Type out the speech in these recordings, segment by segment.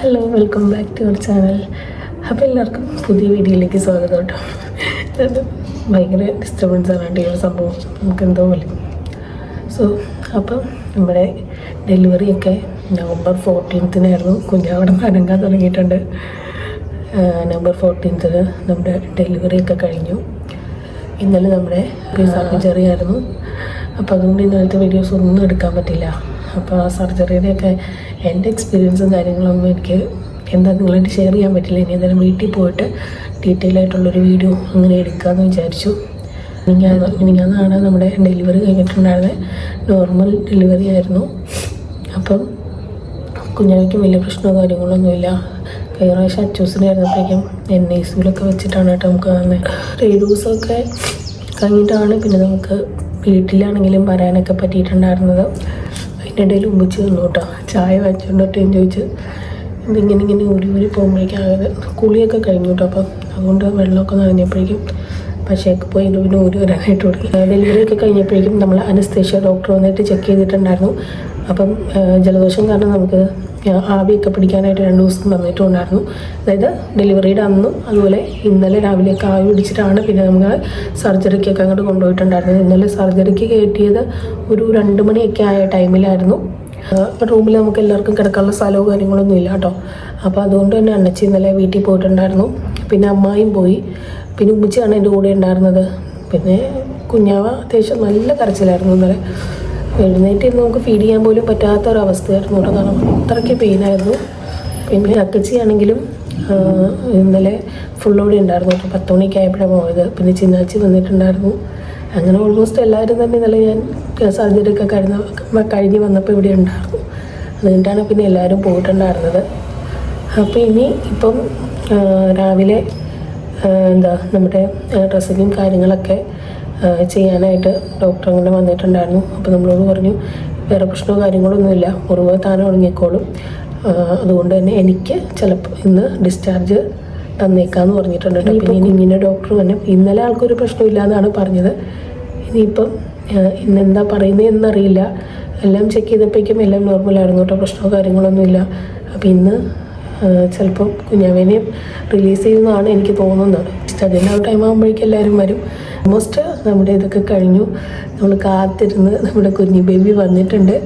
Hello welcome back to our channel അപ്പോൾ എല്ലാവർക്കും പുതിയ വീഡിയോയിലേക്ക് സ്വാഗതം കേട്ടോ. അത് ഭയങ്കര ഡിസ്റ്റർബൻസ് ആണ് കേട്ടോ ഒരു സംഭവം. നമുക്ക് എന്തോ പോലെ. സോ അപ്പം നമ്മുടെ ഡെലിവറിയൊക്കെ നവംബർ ഫോർട്ടീൻത്തിനായിരുന്നു കുഞ്ഞാവിടെ അനങ്ങാൻ തുടങ്ങിയിട്ടുണ്ട്. നവംബർ ഫോർട്ടീൻത്തിന് നമ്മുടെ ഡെലിവറിയൊക്കെ കഴിഞ്ഞു. ഇന്നലെ നമ്മുടെ സർജറി ആയിരുന്നു അപ്പോൾ അതുകൊണ്ട് ഇന്നലത്തെ വീഡിയോസ് ഒന്നും എടുക്കാൻ പറ്റില്ല. അപ്പോൾ സർജറിയുടെയൊക്കെ എന്റെ എക്സ്പീരിയൻസും കാര്യങ്ങളൊന്നും എനിക്ക് എന്താ നിങ്ങളായിട്ട് ഷെയർ ചെയ്യാൻ പറ്റില്ല. ഇനി എന്തായാലും വീട്ടിൽ പോയിട്ട് ഡീറ്റെയിൽ ആയിട്ടുള്ളൊരു വീഡിയോ അങ്ങനെ എടുക്കാമെന്ന് വിചാരിച്ചു. മിനിങ്ങാന്നാണ് നമ്മുടെ ഡെലിവറി കഴിഞ്ഞിട്ടുണ്ടായിരുന്നത് നോർമൽ ഡെലിവറി ആയിരുന്നു. അപ്പം കുഞ്ഞാവയ്ക്കും വലിയ പ്രശ്നമോ കാര്യങ്ങളൊന്നുമില്ല കഴിഞ്ഞ പ്രാവശ്യം അച്ചൂസിനായിരുന്നപ്പോഴേക്കും എൻ ഐ സിയിലൊക്കെ വെച്ചിട്ടാണ് കേട്ടോ നമുക്ക് വന്നത് ദിവസമൊക്കെ കഴിഞ്ഞിട്ടാണ് പിന്നെ നമുക്ക് വീട്ടിലാണെങ്കിലും വരാനൊക്കെ പറ്റിയിട്ടുണ്ടായിരുന്നത്. ഇടയിൽ ഉമ്മിച്ച് നിന്നു കേട്ടോ. ചായ വെച്ചോണ്ടിട്ടേന്ന് ചോദിച്ച് ഇതിങ്ങനെ ഇങ്ങനെ ഊരി ഊരി പോകുമ്പോഴേക്കും ആകെ കുളിയൊക്കെ കഴിഞ്ഞു കേട്ടോ. അപ്പം അതുകൊണ്ട് വെള്ളമൊക്കെ നനഞ്ഞപ്പോഴേക്കും പശയൊക്കെ പോയി ഇത് പിന്നെ ഊരി വരാനായിട്ട് തുടങ്ങി. ഡെലിവറി ഒക്കെ കഴിഞ്ഞപ്പോഴേക്കും നമ്മൾ അനസ്തേഷ്യ ഡോക്ടർ വന്നിട്ട് ചെക്ക് ചെയ്തിട്ടുണ്ടായിരുന്നു. അപ്പം ജലദോഷം കാരണം നമുക്ക് ആവിയൊക്കെ പിടിക്കാനായിട്ട് രണ്ട് ദിവസം വന്നിട്ടുണ്ടായിരുന്നു അതായത് ഡെലിവറിയുടെ അന്നും അതുപോലെ ഇന്നലെ രാവിലെയൊക്കെ ആവി പിടിച്ചിട്ടാണ് പിന്നെ നമ്മൾ സർജറിക്കൊക്കെ അങ്ങോട്ട് കൊണ്ടുപോയിട്ടുണ്ടായിരുന്നത്. ഇന്നലെ സർജറിക്ക് കയറ്റിയത് ഒരു രണ്ട് മണിയൊക്കെ ആയ ടൈമിലായിരുന്നു റൂമിൽ നമുക്ക് എല്ലാവർക്കും കിടക്കാനുള്ള സ്ഥലവും കാര്യങ്ങളൊന്നും ഇല്ല കേട്ടോ. അപ്പോൾ അതുകൊണ്ട് തന്നെ അണ്ണച്ചി ഇന്നലെ വീട്ടിൽ പോയിട്ടുണ്ടായിരുന്നു. പിന്നെ അമ്മായും പോയി. പിന്നെ ഉമ്മച്ചിയാണ് എന്റെ കൂടെ ഉണ്ടായിരുന്നത്. പിന്നെ കുഞ്ഞാവ അത്യാവശ്യം നല്ല കരച്ചിലായിരുന്നു ഇന്നലെ. എഴുന്നേറ്റ് നമുക്ക് ഫീഡ് ചെയ്യാൻ പോലും പറ്റാത്ത ഒരു അവസ്ഥയായിരുന്നു കേട്ടോ. കാരണം അത്രയ്ക്ക് പെയിനായിരുന്നു പിന്നെ അക്കച്ചിയാണെങ്കിലും ഇന്നലെ ഫുള്ളോടെ ഉണ്ടായിരുന്നു കേട്ടോ. പത്ത് മണിക്ക് ആയപ്പോഴാണ് പോയത്. പിന്നെ ചിന്നാച്ചി വന്നിട്ടുണ്ടായിരുന്നു. അങ്ങനെ ഓൾമോസ്റ്റ് എല്ലാവരും തന്നെ ഇന്നലെ ഞാൻ സർജറിയൊക്കെ കഴിഞ്ഞ കഴിഞ്ഞ് വന്നപ്പോൾ ഇവിടെ ഉണ്ടായിരുന്നു. അതുകൊണ്ടാണ് പിന്നെ എല്ലാവരും പോയിട്ടുണ്ടായിരുന്നത്. അപ്പോൾ ഇനി ഇപ്പം രാവിലെ എന്താ നമ്മുടെ ഡ്രസ്സിങ്ങും കാര്യങ്ങളൊക്കെ ചെയ്യാനായിട്ട് ഡോക്ടർ അങ്ങനെ വന്നിട്ടുണ്ടായിരുന്നു. അപ്പോൾ നമ്മളോട് പറഞ്ഞു വേറെ പ്രശ്നമോ കാര്യങ്ങളൊന്നുമില്ല മുറിവ് താനെ ഉണങ്ങിക്കോളും അതുകൊണ്ട് തന്നെ എനിക്ക് ചിലപ്പോൾ ഇന്ന് ഡിസ്ചാർജ് തന്നേക്കാന്ന് പറഞ്ഞിട്ടുണ്ട്. പിന്നെ ഇനി ഇങ്ങനെ ഡോക്ടർ തന്നെ ഇന്നലെ ആൾക്കൊരു പ്രശ്നമില്ല എന്നാണ് പറഞ്ഞത്. ഇനിയിപ്പം ഇന്നെന്താ പറയുന്നത് എന്നറിയില്ല എല്ലാം ചെക്ക് ചെയ്തപ്പോഴേക്കും എല്ലാം നോർമലായിരുന്നു കേട്ടോ. പ്രശ്നമോ കാര്യങ്ങളൊന്നും ഇല്ല. അപ്പോൾ ഇന്ന് ചിലപ്പോൾ കുഞ്ഞാവേനെയും റിലീസ് ചെയ്യുന്നതാണ് എനിക്ക് തോന്നുന്നത്. അതിന്റെ ആ ടൈം ആകുമ്പോഴേക്കും എല്ലാവരും വരും. ഓൾമോസ്റ്റ് നമ്മുടെ ഇതൊക്കെ കഴിഞ്ഞു. നമ്മൾ കാത്തിരുന്ന് നമ്മുടെ കുഞ്ഞു ബേബി വന്നിട്ടുണ്ട്.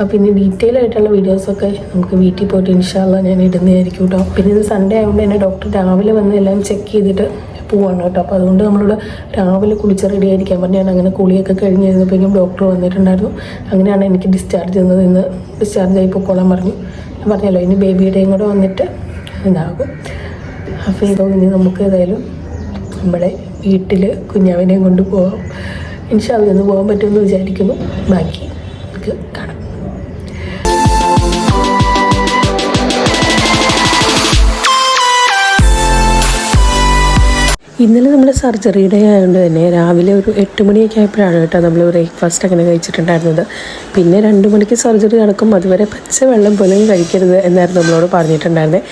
അപ്പോൾ ഇനി ഡീറ്റെയിൽ ആയിട്ടുള്ള വീഡിയോസൊക്കെ നമുക്ക് വീട്ടിൽ പോയിട്ട് ഇൻഷാല്ല ഞാൻ ഇടുന്നതായിരിക്കും കേട്ടോ പിന്നെ ഇത് സൺഡേ ആയതുകൊണ്ട് തന്നെ ഡോക്ടർ രാവിലെ വന്ന് എല്ലാം ചെക്ക് ചെയ്തിട്ട് പോവാണ് കേട്ടോ അപ്പോൾ അതുകൊണ്ട് നമ്മളോട് രാവിലെ കുളിച്ച് റെഡി ആയിരിക്കാൻ ഞാൻ അങ്ങനെ കുളിയൊക്കെ കഴിഞ്ഞ് കഴിഞ്ഞപ്പോഴേക്കും ഡോക്ടർ വന്നിട്ടുണ്ടായിരുന്നു. അങ്ങനെയാണ് എനിക്ക് ഡിസ്ചാർജ് ചെയ്യുന്നത് ഇന്ന് ഡിസ്ചാർജ് ആയി പൊക്കോളാൻ പറഞ്ഞു. ഞാൻ പറഞ്ഞല്ലോ ഇനി ബേബിയുടെയും കൂടെ വന്നിട്ട് ഇതാകും. അപ്പോൾ ഇതോ ഇനി നമുക്ക് ഏതായാലും നമ്മുടെ വീട്ടിൽ കുഞ്ഞാവിനെയും കൊണ്ട് പോകാം ഇൻഷാല്ല ഇന്ന് പോകാൻ പറ്റുമെന്ന് വിചാരിക്കുന്നു. ബാക്കി നമുക്ക് കാണാം. ഇന്നലെ നമ്മൾ സർജറിയുടെ ആയതുകൊണ്ട് തന്നെ രാവിലെ ഒരു എട്ട് മണിയൊക്കെ ആയപ്പോഴാണ് കേട്ടോ നമ്മൾ ബ്രേക്ക്ഫാസ്റ്റ് അങ്ങനെ കഴിച്ചിട്ടുണ്ടായിരുന്നത്. പിന്നെ രണ്ട് മണിക്ക് സർജറി നടക്കും. അതുവരെ പച്ച വെള്ളം പോലും കഴിക്കരുത് എന്നായിരുന്നു നമ്മളോട് പറഞ്ഞിട്ടുണ്ടായിരുന്നത്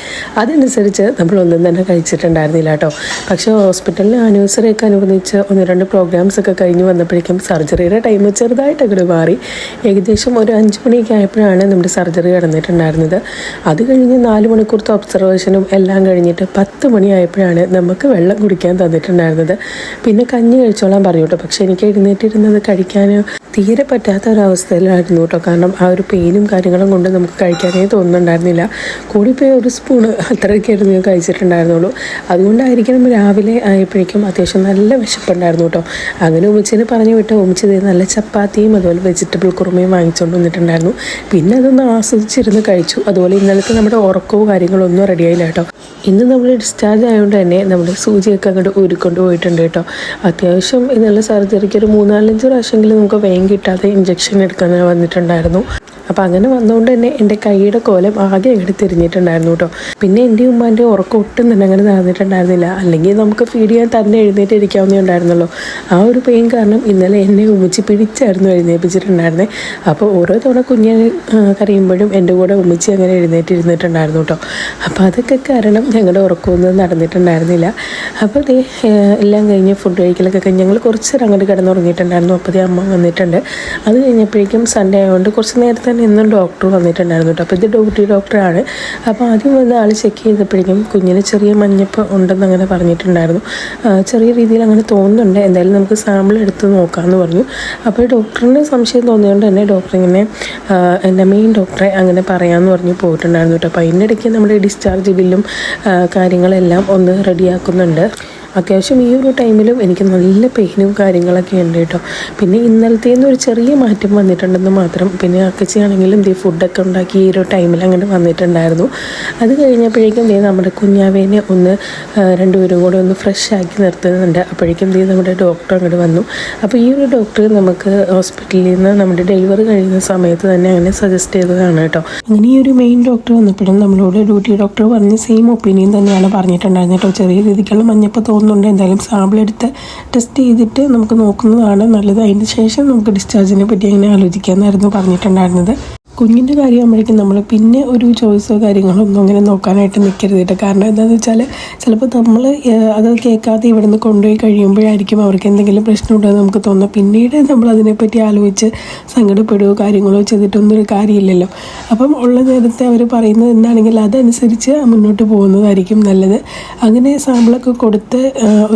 അതനുസരിച്ച് നമ്മളൊന്നും തന്നെ കഴിച്ചിട്ടുണ്ടായിരുന്നില്ല കേട്ടോ. പക്ഷേ ഹോസ്പിറ്റലിൽ ആനിവേഴ്സറി ഒക്കെ അനുബന്ധിച്ച് ഒന്ന് രണ്ട് പ്രോഗ്രാംസ് ഒക്കെ കഴിഞ്ഞ് വന്നപ്പോഴേക്കും സർജറിയുടെ ടൈം ചെറുതായിട്ട് അങ്ങോട്ട് മാറി. ഏകദേശം ഒരു അഞ്ച് മണിയൊക്കെ ആയപ്പോഴാണ് നമ്മുടെ സർജറി നടന്നിട്ടുണ്ടായിരുന്നത്. അത് കഴിഞ്ഞ് നാല് മണിക്കൂർത്തെ ഒബ്സർവേഷനും എല്ലാം കഴിഞ്ഞിട്ട് പത്ത് മണിയായപ്പോഴാണ് നമുക്ക് വെള്ളം കുടിക്കാൻ തന്നിട്ടുണ്ടായിരുന്നത്. പിന്നെ കഞ്ഞി കഴിച്ചോളാൻ പറഞ്ഞു കേട്ടോ. പക്ഷെ എനിക്ക് എഴുന്നേറ്റിരുന്നത് കഴിക്കാൻ തീരെ പറ്റാത്ത ഒരവസ്ഥയിലായിരുന്നു കേട്ടോ. കാരണം ആ ഒരു പെയിനും കാര്യങ്ങളും കൊണ്ട് നമുക്ക് കഴിക്കാനേ തോന്നുന്നുണ്ടായിരുന്നില്ല. കൂടിപ്പോയി ഒരു സ്പൂണ് അത്രയൊക്കെയായിരുന്നു ഞാൻ കഴിച്ചിട്ടുണ്ടായിരുന്നുള്ളൂ. അതുകൊണ്ടായിരിക്കണം രാവിലെ ആയപ്പോഴേക്കും അത്യാവശ്യം നല്ല വിശപ്പുണ്ടായിരുന്നു കേട്ടോ. അങ്ങനെ ഉമ്മച്ചിനെ പറഞ്ഞു വിട്ട് ഉമ്മച്ചി നല്ല ചപ്പാത്തിയും അതുപോലെ വെജിറ്റബിൾ കുറുമയും വാങ്ങിച്ചുകൊണ്ട് വന്നിട്ടുണ്ടായിരുന്നു. പിന്നെ അതൊന്ന് ആസ്വദിച്ചിരുന്ന് കഴിച്ചു. അതുപോലെ ഇന്നലത്തെ നമ്മുടെ ഉറക്കവും കാര്യങ്ങളൊന്നും റെഡിയായില്ല കേട്ടോ. ഇന്ന് നമ്മൾ ഡിസ്ചാർജ് ആയതുകൊണ്ട് തന്നെ നമ്മുടെ സൂചിയൊക്കെ അങ്ങോട്ട് ഊരിക്കൊണ്ട് പോയിട്ടുണ്ട് കേട്ടോ. അത്യാവശ്യം ഇന്നുള്ള സർജറിക്ക് ഒരു മൂന്നാലഞ്ച് പ്രാവശ്യമെങ്കിലും നമുക്ക് വേഗം കിട്ടാതെ ഇഞ്ചക്ഷൻ എടുക്കാൻ വന്നിട്ടുണ്ടായിരുന്നു. അപ്പോൾ അങ്ങനെ വന്നുകൊണ്ട് തന്നെ എന്റെ കൈയുടെ കോലം ആകെ അങ്ങോട്ട് തിരിഞ്ഞിട്ടുണ്ടായിരുന്നു കേട്ടോ പിന്നെ എന്റെ ഉമ്മാന്റെ ഉറക്കം ഒട്ടും തന്നെ അങ്ങനെ നടന്നിട്ടുണ്ടായിരുന്നില്ല അല്ലെങ്കിൽ നമുക്ക് ഫീഡ് ചെയ്യാൻ തന്നെ എഴുന്നേറ്റ് ഇരിക്കാവുന്നേ ഉണ്ടായിരുന്നല്ലോ ആ ഒരു പെയിൻ കാരണം ഇന്നലെ എന്നെ ഉമ്മിച്ച് പിടിച്ചായിരുന്നു എഴുന്നേൽപ്പിച്ചിട്ടുണ്ടായിരുന്നത് അപ്പോൾ ഓരോ തവണ കുഞ്ഞ് കറിയുമ്പോഴും എന്റെ കൂടെ ഉമ്മിച്ച് അങ്ങനെ എഴുന്നേറ്റ് ഇരുന്നിട്ടുണ്ടായിരുന്നു കേട്ടോ അപ്പോൾ അതൊക്കെ കാരണം ഞങ്ങളുടെ ഉറക്കമൊന്നും നടന്നിട്ടുണ്ടായിരുന്നില്ല. അപ്പോൾ ദേ എല്ലാം കഴിഞ്ഞ് ഫുഡ് കഴിക്കലൊക്കെ ഞങ്ങൾ കുറച്ച് നേരം അങ്ങോട്ട് കിടന്നുറങ്ങിയിട്ടുണ്ടായിരുന്നു. അപ്പോൾ അമ്മ വന്നിട്ടുണ്ട്. അത് കഴിഞ്ഞപ്പോഴേക്കും സൺഡേ ആയതുകൊണ്ട് കുറച്ച് നേരത്തെ തന്നെ ഇന്നും ഡോക്ടർ വന്നിട്ടുണ്ടായിരുന്നു കേട്ടോ. അപ്പോൾ ഇത് ഡ്യൂട്ടി ഡോക്ടറാണ്. അപ്പോൾ ആദ്യം വന്ന് ആൾ ചെക്ക് ചെയ്തപ്പോഴേക്കും കുഞ്ഞിന് ചെറിയ മഞ്ഞപ്പ് ഉണ്ടെന്ന് അങ്ങനെ പറഞ്ഞിട്ടുണ്ടായിരുന്നു. ചെറിയ രീതിയിൽ അങ്ങനെ തോന്നുന്നുണ്ട്. എന്തായാലും നമുക്ക് സാമ്പിൾ എടുത്ത് നോക്കാമെന്ന് പറഞ്ഞു. അപ്പോൾ ഡോക്ടറിന് സംശയം തോന്നിയതുകൊണ്ട് തന്നെ ഡോക്ടർ ഇങ്ങനെ എന്റെ മെയിൻ ഡോക്ടറെ അങ്ങനെ പറയാമെന്ന് പറഞ്ഞ് പോയിട്ടുണ്ടായിരുന്നു കേട്ടോ. അപ്പോൾ അതിന്റെ ഇടയ്ക്ക് നമ്മുടെ ഡിസ്ചാർജ് ബില്ലും കാര്യങ്ങളെല്ലാം ഒന്ന് റെഡിയാക്കുന്നുണ്ട് അത്യാവശ്യം ഈ ഒരു ടൈമിലും എനിക്ക് നല്ല പെയിനും കാര്യങ്ങളൊക്കെ ഉണ്ട് കേട്ടോ. പിന്നെ ഇന്നലത്തേന്ന് ഒരു ചെറിയ മാറ്റം വന്നിട്ടുണ്ടെന്ന് മാത്രം പിന്നെ അക്കച്ചിയാണെങ്കിലും ദേ ഫുഡൊക്കെ ഉണ്ടാക്കി ഈ ഒരു ടൈമിൽ അങ്ങനെ വന്നിട്ടുണ്ടായിരുന്നു. അത് കഴിഞ്ഞപ്പോഴേക്കും ദേ നമ്മുടെ കുഞ്ഞാവേനെ ഒന്ന് രണ്ടുപേരും കൂടെ ഒന്ന് ഫ്രഷ് ആക്കി നിർത്തുന്നുണ്ട്. അപ്പോഴേക്കും ദേ നമ്മുടെ ഡോക്ടർ അങ്ങോട്ട് വന്നു. അപ്പോൾ ഈ ഒരു ഡോക്ടർ നമുക്ക് ഹോസ്പിറ്റലിൽ നിന്ന് നമ്മുടെ ഡെലിവറി കഴിയുന്ന സമയത്ത് തന്നെ അങ്ങനെ സജസ്റ്റ് ചെയ്തതാണ് കേട്ടോ. അങ്ങനെ ഈ ഒരു മെയിൻ ഡോക്ടർ വന്നപ്പോഴും നമ്മളോട് ഡ്യൂട്ടി ഡോക്ടർ പറഞ്ഞ സെയിം ഒപ്പീനിയൻ തന്നെയാണ് പറഞ്ഞിട്ടുണ്ടായിരുന്നത് കേട്ടോ. ചെറിയ രീതിക്കുള്ള മഞ്ഞപ്പ് തോന്നുന്നുണ്ട് എന്തായാലും സാമ്പിൾ എടുത്ത് ടെസ്റ്റ് ചെയ്തിട്ട് നമുക്ക് നോക്കുന്നതാണ് നല്ലത്. അതിന് ശേഷം നമുക്ക് ഡിസ്ചാർജിനെ പറ്റി അങ്ങനെ ആലോചിക്കാമെന്നായിരുന്നു പറഞ്ഞിട്ടുണ്ടായിരുന്നത്. കുഞ്ഞിന്റെ കാര്യമാകുമ്പോഴേക്കും നമ്മൾ പിന്നെ ഒരു ചോയ്സോ കാര്യങ്ങളോ ഒന്നും അങ്ങനെ നോക്കാനായിട്ട് നിൽക്കരുത് കേട്ടോ. കാരണം എന്താണെന്ന് വെച്ചാൽ ചിലപ്പോൾ നമ്മൾ അത് കേൾക്കാതെ ഇവിടെ നിന്ന് കൊണ്ടുപോയി കഴിയുമ്പോഴായിരിക്കും അവർക്ക് എന്തെങ്കിലും പ്രശ്നമുണ്ടെന്ന് നമുക്ക് തോന്നുക പിന്നീട് നമ്മൾ അതിനെപ്പറ്റി ആലോചിച്ച് സങ്കടപ്പെടുകയോ കാര്യങ്ങളോ ചെയ്തിട്ടൊന്നും ഒരു കാര്യമില്ലല്ലോ. അപ്പം ഉള്ള നേരത്തെ അവർ പറയുന്നത് എന്താണെങ്കിൽ അതനുസരിച്ച് മുന്നോട്ട് പോകുന്നതായിരിക്കും നല്ലത്. അങ്ങനെ സാമ്പിളൊക്കെ കൊടുത്ത്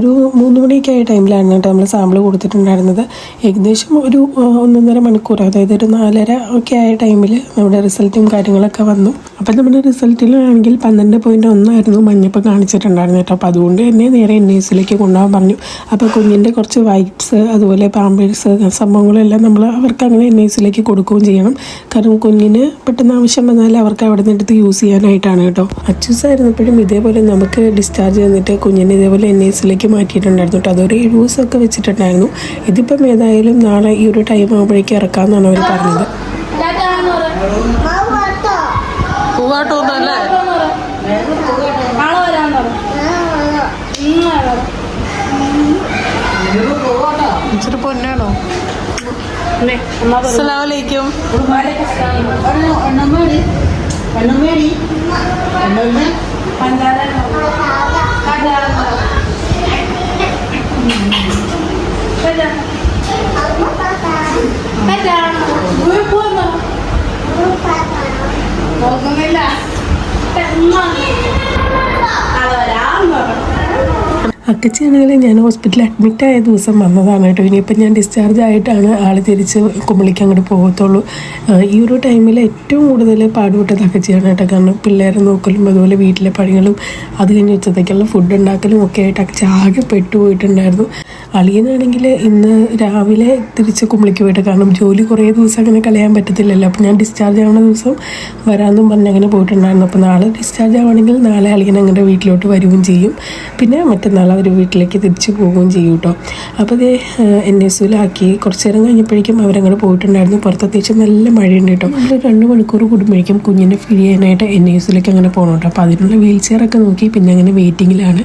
ഒരു മൂന്ന് മണിയൊക്കെ ആയ ടൈമിലാണ് കേട്ടോ നമ്മൾ സാമ്പിൾ കൊടുത്തിട്ടുണ്ടായിരുന്നത്. ഏകദേശം ഒരു ഒന്നൊന്നര മണിക്കൂർ അതായത് ഒരു നാലര ഒക്കെ ആയ ടൈമിൽ നമ്മുടെ റിസൾട്ടും കാര്യങ്ങളൊക്കെ വന്നു. അപ്പം നമ്മുടെ റിസൾട്ടിലാണെങ്കിൽ പന്ത്രണ്ട് പോയിന്റ് ഒന്നായിരുന്നു മഞ്ഞപ്പ് കാണിച്ചിട്ടുണ്ടായിരുന്നു കേട്ടോ. അപ്പോൾ അതുകൊണ്ട് തന്നെ നേരെ എൻ എസിലേക്ക് കൊണ്ടുപോകാൻ പറഞ്ഞു. അപ്പോൾ കുഞ്ഞിന്റെ കുറച്ച് വൈറ്റ്സ് അതുപോലെ പാമ്പേഴ്സ് സംഭവങ്ങളെല്ലാം നമ്മൾ അവർക്ക് അങ്ങനെ എൻ എസിലേക്ക് കൊടുക്കുകയും ചെയ്യണം. കാരണം കുഞ്ഞിന് പെട്ടെന്ന് ആവശ്യം വന്നാൽ അവർക്ക് അവിടെ നിന്ന് എടുത്ത് യൂസ് ചെയ്യാനായിട്ടാണ് കേട്ടോ. അച്ചൂസ് ആയിരുന്നപ്പോഴും ഇതേപോലെ നമുക്ക് ഡിസ്ചാർജ് ചെയ്തിട്ട് കുഞ്ഞിനെ ഇതേപോലെ എൻ എസിലേക്ക് മാറ്റിയിട്ടുണ്ടായിരുന്നു കേട്ടോ. അതൊരു ഏഴ് ദിവസമൊക്കെ വെച്ചിട്ടുണ്ടായിരുന്നു. ഇതിപ്പം ഏതായാലും നാളെ ഈ ഒരു ടൈം ആകുമ്പോഴേക്കും ഇറക്കാമെന്നാണ് അവർ പറഞ്ഞത് പൂവാട്ടോന്നല്ലേ നാളെ വരാന്ന് പറഞ്ഞു ഇന്ന് വരാം. ഇച്ചിരി പൊന്നാണോ. അസ്സലാമലൈക്കും. നോക്കുന്നില്ല. അത് അക്കച്ചിയാണെങ്കിൽ ഞാൻ ഹോസ്പിറ്റലിൽ അഡ്മിറ്റ് ആയ ദിവസം വന്നതാണ് കേട്ടോ. ഇനിയിപ്പം ഞാൻ ഡിസ്ചാർജ് ആയിട്ടാണ് ആൾ തിരിച്ച് കുമ്പളിക്ക് അങ്ങോട്ട് പോകത്തുള്ളൂ. ഈ ഒരു ടൈമിൽ ഏറ്റവും കൂടുതൽ പാടുപെട്ടത് അക്കച്ചിയാണ് കേട്ടോ. കാരണം പിള്ളേരെ നോക്കലും അതുപോലെ വീട്ടിലെ പണികളും അത് കഴിഞ്ഞ് ഉച്ചത്തേക്കുള്ള ഫുഡ് ഉണ്ടാക്കലും ഒക്കെ ആയിട്ട് അക്കച്ചി ആകെ പെട്ടുപോയിട്ടുണ്ടായിരുന്നു. അളിയനാണെങ്കിൽ ഇന്ന് രാവിലെ തിരിച്ച് കുമ്പളിക്ക് പോയിട്ട് കാരണം ജോലി കുറേ ദിവസം അങ്ങനെ കളയാൻ പറ്റത്തില്ലല്ലോ. അപ്പം ഞാൻ ഡിസ്ചാർജ് ആവുന്ന ദിവസം വരാമെന്നും പറഞ്ഞ് അങ്ങനെ പോയിട്ടുണ്ടായിരുന്നു. അപ്പോൾ നാളെ ഡിസ്ചാർജ് ആവുകയാണെങ്കിൽ നാളെ അളിയൻ അങ്ങനെ വീട്ടിലോട്ട് വരികയും ചെയ്യും. പിന്നെ മറ്റന്നാൾ അവർ വീട്ടിലേക്ക് തിരിച്ചു പോവുകയും ചെയ്യും കേട്ടോ. അപ്പോൾ ഇത് എൻ എസ് യുലാക്കി കുറച്ച് നേരം കഴിഞ്ഞപ്പോഴേക്കും അവരങ്ങനെ പോയിട്ടുണ്ടായിരുന്നു. പുറത്ത് അത്യാവശ്യം നല്ല മഴയുണ്ട് കേട്ടോ. നമ്മൾ രണ്ട് മണിക്കൂർ കൂടുമ്പോഴേക്കും കുഞ്ഞിനെ ഫീൽ ചെയ്യാനായിട്ട് എൻ എസ് യുലേക്ക് അങ്ങനെ പോകണം കേട്ടോ അപ്പോൾ അതിനുള്ള വീൽ ചെയറൊക്കെ നോക്കി പിന്നെ അങ്ങനെ വെയിറ്റിങ്ങിലാണ്